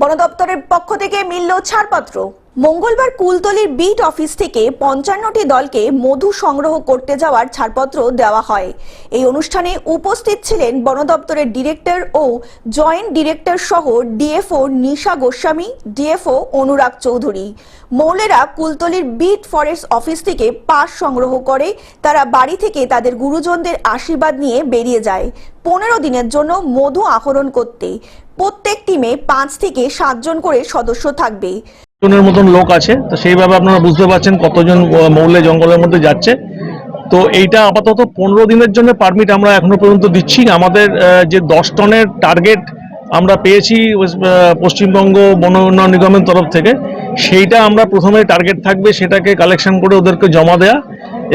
বন দপ্তরের পক্ষ থেকে মিলল ছাড়পত্র। মঙ্গলবার কুলতলির বিট অফিস থেকে পঞ্চান্নটি দলকে মধু সংগ্রহ করতে যাওয়ার ছাড়পত্র দেওয়া হয়। এই অনুষ্ঠানে উপস্থিত ছিলেন বন দপ্তরের ডিরেক্টর ও জয়েন্ট ডিরেক্টর সহ ডিএফও নিশা গোস্বামী, ডিএফও অনুরাগ চৌধুরী। মৌলেরা কুলতলির বিট ফরেস্ট অফিস থেকে পাস সংগ্রহ করে, তারা বাড়ি থেকে তাদের গুরুজনদের আশীর্বাদ নিয়ে বেরিয়ে যায়। পনেরো দিনের জন্য মধু আহরণ করতে। প্রত্যেক টিমে পাঁচ থেকে সাতজন করে সদস্য থাকবে। জনের মতন লোক আছে। তো সেইভাবে আপনারা বুঝতে পারছেন কতজন মৌলে জঙ্গলের মধ্যে যাচ্ছে। তো এইটা আপাতত পনেরো দিনের জন্য পারমিট আমরা এখনও পর্যন্ত দিচ্ছি। আমাদের যে দশ টনের টার্গেট আমরা পেয়েছি পশ্চিমবঙ্গ বন উন্নয়ন নিগমের তরফ থেকে, সেইটা আমরা প্রথমে টার্গেট থাকবে, সেটাকে কালেকশন করে ওদেরকে জমা দেয়া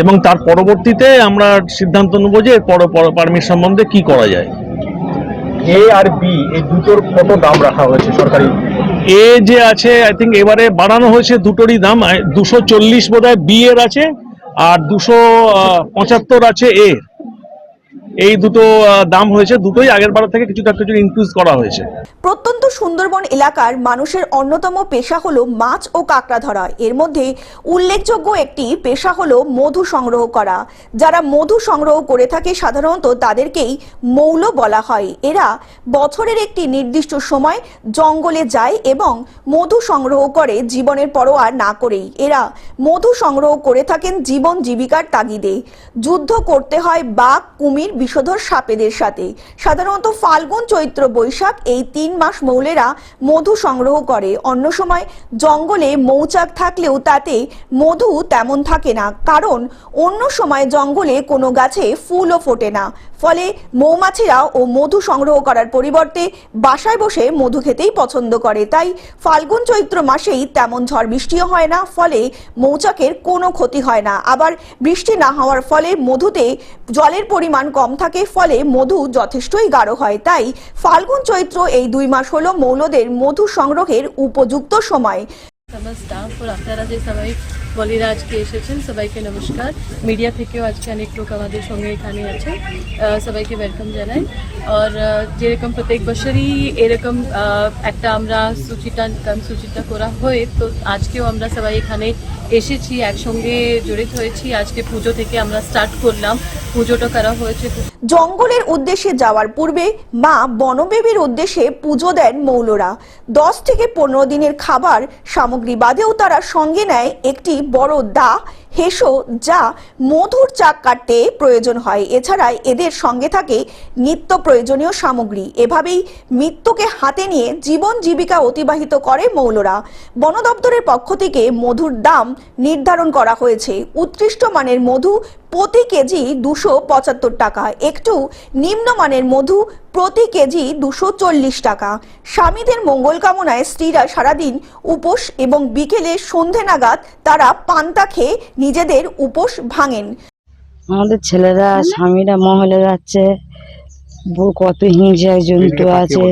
এবং তার পরবর্তীতে আমরা সিদ্ধান্ত নেব যে পর পারমিট সম্বন্ধে কি করা যায়। এ আর বি এই দুটোর কত দাম রাখা হয়েছে সরকারি? এ যে আছে আই থিঙ্ক এবারে বাড়ানো হয়েছে দুটোরই দাম দুশো চল্লিশ বোধ হয় বি এর আছে, আর দুশো পঁচাত্তর আছে এ এই দুটো দাম হয়েছে, দুটোই আগের বার থেকে কিছুটা কিছু ইনক্রিজ করা হয়েছে। প্রত্যন্ত সুন্দরবন এলাকার মানুষের অন্যতম পেশা হলো মাছ ও কাঁকড়া ধরা। এর মধ্যে উল্লেখযোগ্য একটি পেশা হলো মধু সংগ্রহ করা। যারা মধু সংগ্রহ করে থাকে, সাধারণত তাদেরকেই মৌল বলা হয়। এরা বছরের একটি নির্দিষ্ট সময় জঙ্গলে যায় এবং মধু সংগ্রহ করে জীবনের পরোয়া না করেই। এরা মধু সংগ্রহ করে থাকেন জীবন জীবিকার তাগিদে। যুদ্ধ করতে হয় বাঘ, কুমির বিষধর সাপেদের সাথে। সাধারণত ফাল্গুন চৈত্র বৈশাখ এই তিন মাস মৌলেরা মধু সংগ্রহ করে। অন্য সময় জঙ্গলে মৌচাক থাকলেও তাতে মধু তেমন থাকে না, কারণ অন্য সময় জঙ্গলে কোনো গাছে ফুলও ফোটে না। ফলে মৌমাছিরা ও মধু সংগ্রহ করার পরিবর্তে বাসায় বসে মধু খেতেই পছন্দ করে। তাই ফাল্গুন চৈত্র মাসেই তেমন ঝড় বৃষ্টিও হয় না, ফলে মৌচাকের কোনো ক্ষতি হয় না। আবার বৃষ্টি না হওয়ার ফলে মধুতে জলের পরিমাণ কম থাকে, ফলে মধু যথেষ্টই গাঢ় হয়। তাই ফাল্গুন চৈত্র এই দুই মাস হল মৌলদের মধু সংগ্রহের উপযুক্ত সময়। আমার ও আপনারা যে সবাই বলিরা আজকে এসেছেন সবাইকে নমস্কার মিডিয়া থেকেও আজকে অনেক লোক আমাদের সঙ্গে এখানে আছেন। সবাইকে ওয়েলকাম জানাই। আর যেরকম প্রত্যেক বছরই এরকম একটা আমরা সূচিটা কর্মসূচিটা করা হয়, তো আজকেও আমরা সবাই এখানে এসেছি, একসঙ্গে জড়িত হয়েছি। আজকে পুজো থেকে আমরা স্টার্ট করলাম। পুজোটা করা হয়েছে। জঙ্গলের উদ্দেশ্যে যাওয়ার পূর্বে মা বনবেবীর উদ্দেশ্যে পুজো দেন মৌলরা। দশ থেকে পনেরো দিনের খাবার সামগ্রী বাদেও তারা সঙ্গে নেয় একটি বড় দা হেসো, যা মধুর চাক কাটতে প্রয়োজন হয়। এছাড়া এদের সঙ্গে থাকে নিত্য প্রয়োজনীয় সামগ্রী। এভাবেই মৃত্যুকে হাতে নিয়ে জীবন জীবিকা অতিবাহিত করে মৌলরা। বন দপ্তরের পক্ষ থেকে মধুর দাম নির্ধারণ করা হয়েছে। উৎকৃষ্ট মানের মধু প্রতি কেজি দুশো পঁচাত্তর টাকা। একটু নিম্নমানের মধু প্রতি কেজি দুশো চল্লিশ টাকা। স্বামীদের মঙ্গল কামনায় স্ত্রীরা সারাদিন উপোস এবং বিকেলে সন্ধে নাগাদ তারা পান্তা খেয়ে নিজেদের উপোস ভাঙেন। আমাদের ছেলেরা স্বামীরা মহলে যাচ্ছে। কত হিংসা জন্তু আছে।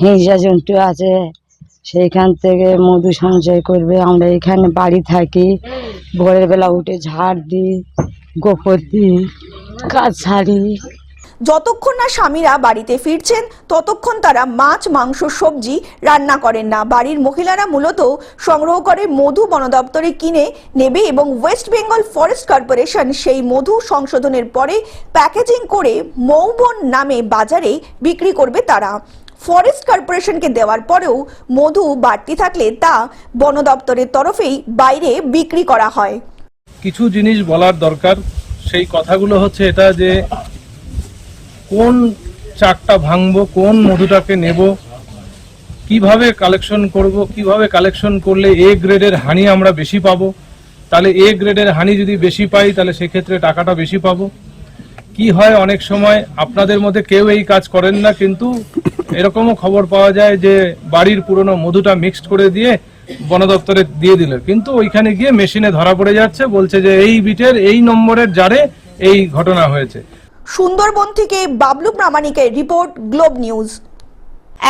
হিংসা জন্তু আছে। সেইখান থেকে মধু সঞ্চয় করবে। আমরা এখানে বাড়ি থাকি। ভোরের বেলা উঠে ঝাড় দিই, গোবর দিই, কাজ ছাড়ি যতক্ষণ না স্বামীরা বাড়িতে ফিরছেন, ততক্ষণ তারা মাছ, মাংস, সবজি রান্না করেন না। বাড়ির মহিলারা মূলত সংগ্রহ করে মধু বন দপ্তরে কিনে নেবে এবং ওয়েস্ট বেঙ্গল ফরেস্ট কর্পোরেশন সেই মধু সংশোধনের পরে প্যাকেজিং করে মৌবন নামে বাজারে বিক্রি করবে তারা। ফরেস্ট কর্পোরেশনকে দেওয়ার পরেও মধু বাড়তি থাকলে তা বন দপ্তরের তরফেই বাইরে বিক্রি করা হয়। কিছু জিনিস বলার দরকার। সেই কথাগুলো হচ্ছে এটা যে কোন চাকটা ভাঙবো, কোন মধুটাকে নেব, কীভাবে কালেকশন করব, কীভাবে কালেকশন করলে এ গ্রেডের হানি আমরা বেশি পাবো? তাহলে এ গ্রেডের হানি যদি বেশি পাই, তাহলে সেক্ষেত্রে টাকাটা বেশি পাবো। কি হয় অনেক সময়, আপনাদের মধ্যে কেউ এই কাজ করেন না, কিন্তু এরকমও খবর পাওয়া যায় যে বাড়ির পুরনো মধুটা মিক্সড করে দিয়ে বন দপ্তরে দিয়ে দিল। কিন্তু ওইখানে গিয়ে মেশিনে ধরা পড়ে যাচ্ছে বলছে যে এই বিটের এই নম্বরের জারে এই ঘটনা হয়েছে। সুন্দরবন থেকে বাবলু প্রামাণিকের রিপোর্ট গ্লোব নিউজ।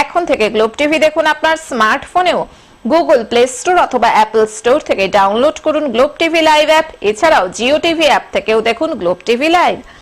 এখন থেকে গ্লোব টিভি দেখুন আপনার স্মার্টফোনেও। গুগল প্লে স্টোর অথবা অ্যাপল স্টোর থেকে ডাউনলোড করুন গ্লোব টিভি লাইভ অ্যাপ। এছাড়াও জিও টিভি অ্যাপ থেকেও দেখুন গ্লোব টিভি লাইভ।